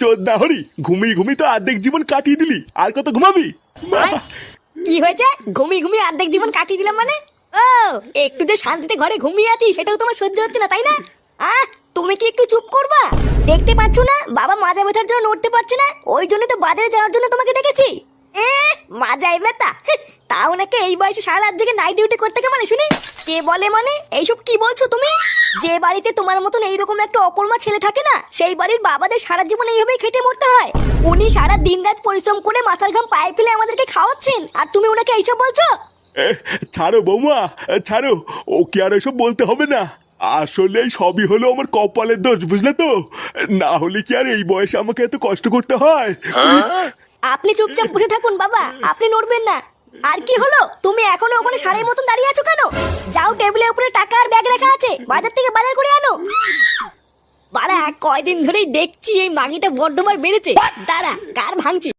চোদ্দা হরি, ঘুমিয়ে ঘুমিয়ে তো অর্ধেক জীবন কাটিয়ে দিলি। আর কত ঘুমাবি? কি হয়েছে? ঘুমিয়ে ঘুমিয়ে অর্ধেক জীবন কাটিয়ে দিলাম মানে? ও, একটু যে শান্তিতে ঘরে ঘুমিয়ে আছি, সেটাও তোমার সহ্য হচ্ছে না, তাই না? আহ, তুমি কি একটু চুপ করবা? দেখতে পাচ্ছ না? বাবা মাজা ব্যথার জন্য নড়তে পারছে না। ওই জন্য তো বাজারে যাওয়ার জন্য তোমাকে ডেকেছি। এ মাজাই ব্যথা। তাও নাকি এই বয়সে সারা রাত থেকে নাইট ডিউটি করতে কে মানে শুনি? কে বলে মানে? এইসব কি বলছো তুমি? যে বাড়িতে তোমার মতন এইরকম একটা অকর্মা ছেলে থাকে না সেই বাড়ির বাবাদের সারা জীবন এইভাবেই খেটে মরতে হয়। উনি সারা দিন রাত পরিশ্রম করে মাথার ঘাম পায়ে ফেলে আমাদেরকে খাওয়াচ্ছেন। আর তুমি ওনাকে এইসব বলছো? ছাড়ো বৌমা ছাড়ো। ওকে আর এসব বলতে হবে না। আসলে সবই হলো আমার কপালের দোষ বুঝলে তো? না হলে কি আর এই বয়সে আমাকে এত কষ্ট করতে হয়? আপনি চুপচাপ বসে থাকুন বাবা আপনি নড়বেন না। আর কি হলো? তুমি এখনও ওখানে সারের মতন দাঁড়িয়ে আছো কেন? যাও টেবিলের উপরে টাকা আর ব্যাগ রাখা আছে। বাজার থেকে বাজার করে আনো। বাড়া, কয়দিন ধরেই দেখছি এই মাগিটা বড্ডমার বেড়েছে। দাঁড়া, কার ভাঙছি?